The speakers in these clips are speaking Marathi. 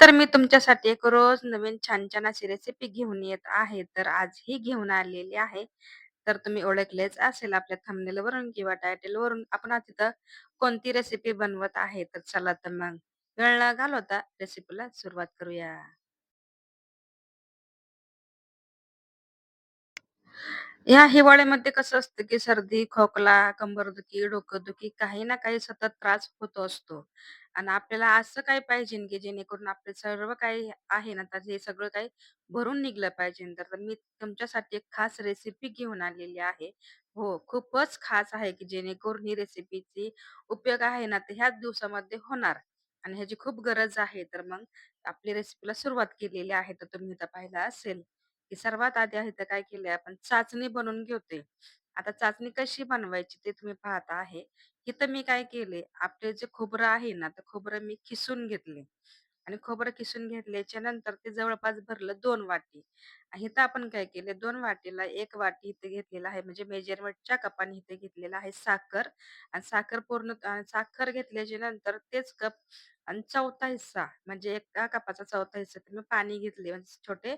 तर मी तुमच्यासाठी एक रोज नवीन छान-छान अशी रेसिपी घेऊन येत आहे. तर आज ही घेऊन आलेली आहे. तर तुम्ही ओळखलेच असेल आपल्या थंबनेलवरून किंवा टायटल वरून आपण आज तिथं कोणती रेसिपी बनवत आहे. तर चला तर मग वेळ न घालवता रेसिपीला सुरुवात करूया. या हिवाळ्यामध्ये कसं असतं, की सर्दी, खोकला, कंबरदुखी, डोकंदुखी काही ना काही सतत त्रास होत असतो. आणि आपल्याला असं काय पाहिजे, की जेणेकरून आपलं सर्व काही आहे ना, तर हे सगळं काही भरून निघलं पाहिजे. तर मी तुमच्यासाठी एक खास रेसिपी घेऊन आलेली आहे. हो, खूपच खास आहे, की जेणेकरून ही रेसिपीची उपयोग आहे ना, तर ह्याच दिवसामध्ये होणार आणि ह्याची खूप गरज आहे. तर मग आपली रेसिपीला सुरुवात केलेली आहे. तर तुम्ही तर पाहिलं असेल, की सर्वात आधी आहे तर काय केलंय आपण चाचणी बनवून घेतोय. आता चाचणी कशी बनवायची ते तुम्ही पाहता आहे. इथं मी काय केले, आपले जे खोबरं आहे ना, तर खोबरं मी किसून घेतले आणि खोबरं किसून घेतल्याच्या नंतर ते जवळपास भरलं 2 वाटी. आणि इथं आपण काय केले 2 वाटीला 1 वाटी इथे घेतलेला आहे म्हणजे मेजरमेंटच्या कपाने इथे घेतलेला आहे साखर आणि साखर पूर्ण अ, साखर घेतल्याच्या नंतर तेच कप आणि चौथा हिस्सा म्हणजे एका कपाचा चौथा हिस्सा तुम्ही पाणी घेतले म्हणजे छोटे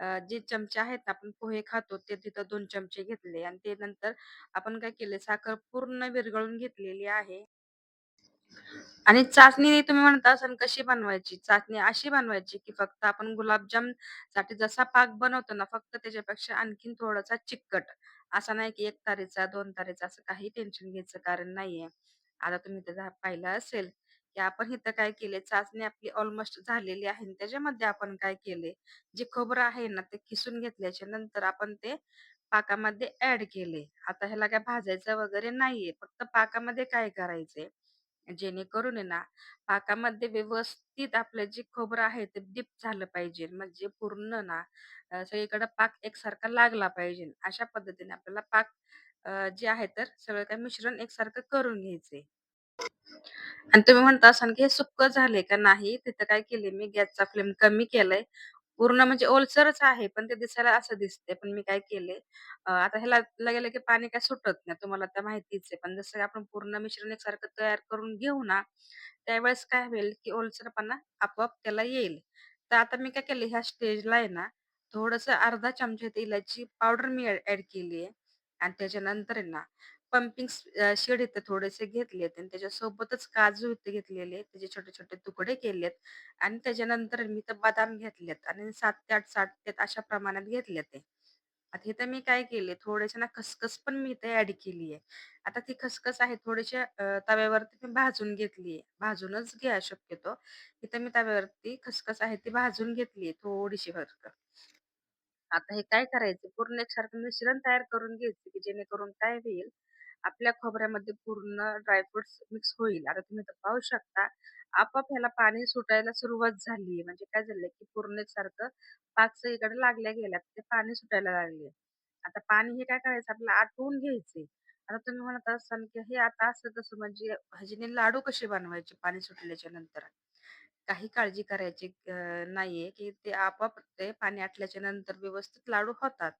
अ, जे चमचे आहेत ना, आपण पोहे खातो ते तिथं 2 चमचे घेतले आणि ते नंतर आपण काय केले साखर पूर्ण विरघळून घेतलेली आहे. आणि चाचणी तुम्ही म्हणता असाल कशी बनवायची? चाचणी अशी बनवायची, की फक्त आपण गुलाबजामसाठी जसा पाक बनवतो ना, फक्त त्याच्यापेक्षा आणखीन थोडासा चिकट. असा नाही की 1 तारेचा, 2 तारेचा असं काही टेन्शन घ्यायचं कारण नाहीये. आता तुम्ही त्याचा पाहिलं असेल, की आपण इथं काय केले, चाचणी आपली ऑलमोस्ट झालेली आहे आणि त्याच्यामध्ये आपण काय केले, जे खोबरं आहे ना, ते किसून घेतल्याच्या नंतर आपण ते पाकामध्ये ऍड केले. आता ह्याला काय भाजायचं वगैरे नाहीये. फक्त पाकामध्ये काय करायचंय जेणेकरून आहे ना, पाकामध्ये व्यवस्थित आपलं जे खोबरं आहे ते डीप झालं पाहिजे. म्हणजे पूर्ण ना अ, सगळीकडे पाक एकसारखा लागला पाहिजे. अशा पद्धतीने आपल्याला पाक अ, जे आहे तर सगळं काय मिश्रण एकसारखं करून घ्यायचंय. आणि तुम्ही म्हणता असाल, की हे सुक्क झालंय का? नाही. तिथं काय केलंय मी गॅसचा फ्लेम कमी केलाय. पूर्ण म्हणजे ओलसरच आहे, पण ते दिसायला असं दिसतंय. पण मी काय केलंय अ, आता ह्याला लगे-लगे पाणी काय सुटत नाही. तुम्हाला तर माहितीच आहे. पण जसं आपण पूर्ण मिश्रण एकसारखं तयार करून घेऊ ना, त्यावेळेस काय होईल, की ओलसरपणा आपोआप त्याला येईल. तर आता मी काय केलं ह्या स्टेजला आहे ना, थोडंसं अर्धा चमचा इलायची पावडर मी ॲड केली आहे आणि त्याच्यानंतर आहे ना, पंपिंग शेड इथे थोडेसे घेतलेत आणि त्याच्यासोबतच काजू इथे घेतलेले, त्याचे छोटे-छोटे तुकडे केलेत आणि त्याच्यानंतर मी तर बदाम घेतलेत आणि सात ते 8 साठ्यात अशा प्रमाणात घेतले ते. आता इथं मी काय केले, थोडेसे ना खसखस पण मी इथे ऍड केली आहे. आता ती खसखस आहे थोडीशी तव्यावरती मी भाजून घेतली आहे. भाजूनच घ्या शक्यतो. इथं मी तव्यावरती खसखस आहे ती भाजून घेतली आहे थोडीशी फक्त. आता हे काय करायचं पूर्ण एकसारखं मिश्रण तयार करून घ्यायचं, की जेणेकरून काय होईल, आपल्या खोबऱ्यामध्ये पूर्ण ड्रायफ्रुट्स मिक्स होईल. आता तुम्ही इथं पाहू शकता, आपोआप ह्याला पाणी सुटायला सुरुवात झाली म्हणजे काय झालंय, की पूर्ण एकसारखं पाक सगळीकडे लागल्या गेल्यात. ते पाणी सुटायला लागले. आता पाणी हे काय करायचं आपल्याला आटवून घ्यायचंय. आता तुम्ही म्हणत असाल, की हे आता असं कसं म्हणजे भाजीने लाडू कसे बनवायचे पाणी सुटल्याच्या नंतर? काही काळजी करायची अ, नाहीये, की ते आपोआप ते पाणी आटल्याच्या नंतर व्यवस्थित लाडू होतात.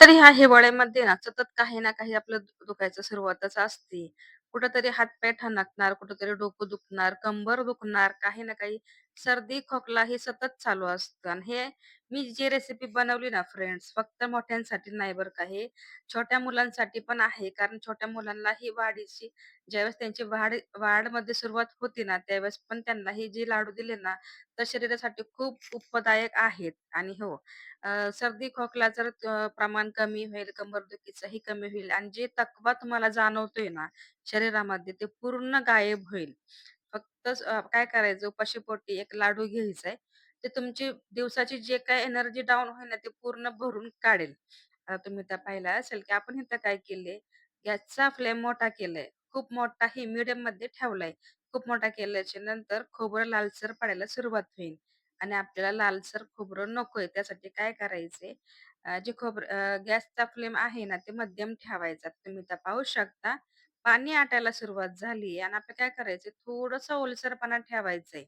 तर ह्या हिवाळ्यामध्ये ना सतत काही ना काही आपलं दुखायचं सुरुवातच असते. कुठेतरी हातपाय ठणकणार, कुठेतरी डोकं दुखणार, कंबर दुखणार, काही ना काही सर्दी, खोकला हे सतत चालू असतं आणि हे मी जी रेसिपी बनवली ना फ्रेंड्स, फक्त मोठ्यांसाठी नाही बरं का, हे छोट्या मुलांसाठी पण आहे. कारण छोट्या मुलांना ही वाढीची ज्यावेळेस त्यांची वाढ वाढमध्ये सुरुवात होती ना, त्यावेळेस पण त्यांना हे जे लाडू दिले ना, तर शरीरासाठी खूप उपदायक आहेत आणि हो अ, सर्दी खोकला जर अ, प्रमाण कमी होईल, कंबरदुखीचंही कमी होईल आणि जे थकवा तुम्हाला जाणवतोय ना शरीरामध्ये ते पूर्ण गायब होईल. फक्त अ, काय करायचं उपाशीपोटी एक लाडू घ्यायचाय. ते तुमची दिवसाची जे काही एनर्जी डाउन होईल ना, ते पूर्ण भरून काढेल. आता तुम्ही त्या पाहिला असेल, की आपण इथं काय केले, गॅसचा फ्लेम मोठा केलाय. खूप मोठाही मीडियममध्ये ठेवलाय. खूप मोठा केल्याच्यानंतर खोबरं लालसर पडायला सुरुवात होईल आणि आपल्याला लालसर खोबरं नकोय. त्यासाठी काय करायचंय अ, जे खोबरं अ, गॅसचा फ्लेम आहे ना, ते मध्यम ठेवायचा. तुम्ही इथं पाहू शकता पाणी आटायला सुरुवात झाली आणि आपल्याला काय करायचंय थोडंसं ओलसरपणा ठेवायचंय.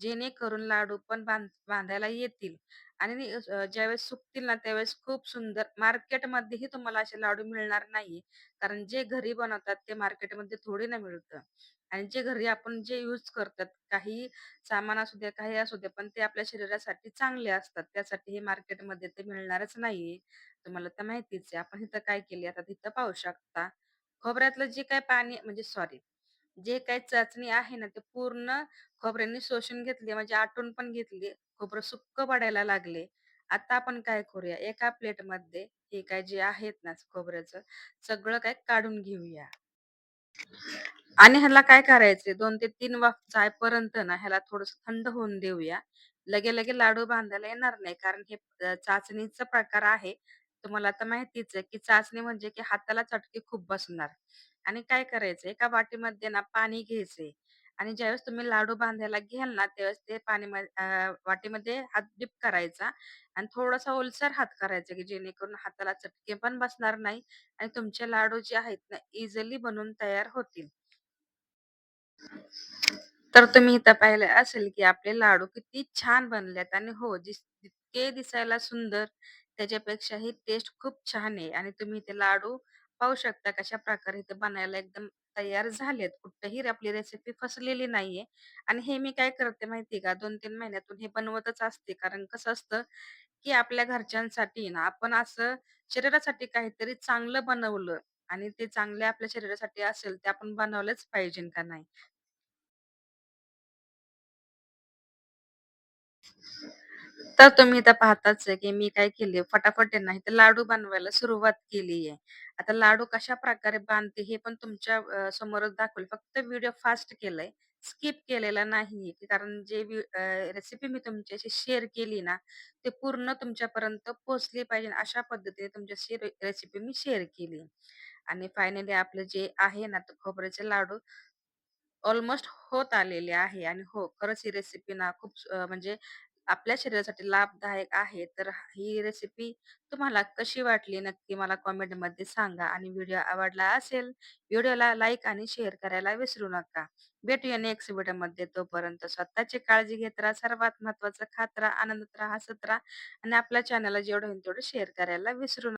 जेणेकरून लाडू पण बांध बांधायला येतील आणि अ, ज्यावेळेस सुकतील ना, त्यावेळेस खूप सुंदर मार्केटमध्येही तुम्हाला असे लाडू मिळणार नाही. कारण जे घरी बनवतात ते मार्केटमध्ये थोडी ना मिळतं आणि जे घरी आपण जे यूज करतात, काही सामान असू द्या, काही असू द्या, पण ते आपल्या शरीरासाठी चांगले असतात. त्यासाठी हे मार्केटमध्ये ते मिळणारच नाहीये. तुम्हाला तर माहितीच आहे. आपण इथं काय केली आता तिथं पाहू शकता. खोबऱ्यातलं जे काही पाणी म्हणजे सॉरी जे काही चाचणी आहे ना, ते पूर्ण खोबऱ्याने शोषून घेतली म्हणजे आटून पण घेतली. खोबरं सुक्क पडायला लागले. आता आपण काय करूया, एका प्लेटमध्ये हे काय जे आहेत ना खोबऱ्याचं, सगळं काय काढून घेऊया. आणि ह्याला काय करायचंय दोन ते तीन वाफ जायपर्यंत ना ह्याला थोडस थंड होऊन देऊया. लगे-लगे लाडू बांधायला येणार नाही. कारण हे चाचणीचा प्रकार आहे. तुम्हाला आता माहितीच आहे, की चाचणी म्हणजे की हाताला चटके खूप बसणार. आणि काय करायचं एका वाटीमध्ये ना पाणी घ्यायचे आणि ज्यावेळेस तुम्ही लाडू बांधायला घ्याल ना, त्यावेळेस ते पाणी वाटीमध्ये हात डिप करायचा आणि थोडासा ओलसर हात करायचा, की जेणेकरून हाताला चटके पण बसणार नाही आणि तुमचे लाडू जे आहेत ना, इझिली बनून तयार होतील. तर तुम्ही इथं पाहिलं असेल, की आपले लाडू किती छान बनलेत आणि हो, जिस जितके दिसायला सुंदर, त्याच्यापेक्षाही टेस्ट खूप छान आहे आणि तुम्ही ते लाडू पाहू शकता कशा प्रकारे इथे बनायला एकदम तयार झालेत. कुठेही आपली रेसिपी फसलेली नाहीये आणि हे मी काय करते माहितीये का, 2-3 महिन्यातून हे बनवतच असते. कारण कसं असतं, की आपल्या घरच्यांसाठी ना, आपण असं शरीरासाठी काहीतरी चांगलं बनवलं आणि ते चांगले आपल्या शरीरासाठी असेल, ते आपण बनवलंच पाहिजे का नाही? तर तुम्ही इथं पाहताच आहे, की मी काय केली फटाफट आहे ना, लाडू बनवायला सुरुवात केली आहे. आता लाडू कशा प्रकारे बांधते हे पण तुमच्या अ, समोरच दाखवेल. फक्त व्हिडिओ फास्ट केलाय, स्किप केलेला नाहीये. कारण जे रेसिपी मी तुमच्याशी शेअर केली ना, ते पूर्ण तुमच्यापर्यंत पोहोचली पाहिजे अशा पद्धतीने तुमच्याशी रेसिपी मी शेअर केली. आणि फायनली आपलं जे आहे ना, तर खोबऱ्याचे लाडू ऑलमोस्ट होत आलेले आहे आणि हो, खरंच ही रेसिपी ना खूप अ, म्हणजे आपल्या शरीरासाठी लाभदायक आहे. तर ही रेसिपी तुम्हाला कशी वाटली नक्की मला कमेंटमध्ये सांगा आणि व्हिडिओ आवडला असेल, व्हिडिओला लाईक आणि शेअर करायला विसरू नका. भेटूया नेक्स्ट व्हिडिओमध्ये. तोपर्यंत स्वतःची काळजी घेत राहा. सर्वात महत्त्वाचं खात राहा, आनंदात राहा, हसत राहा आणि आपल्या चॅनलला जेवढं होईल तेवढं शेअर करायला विसरू नका.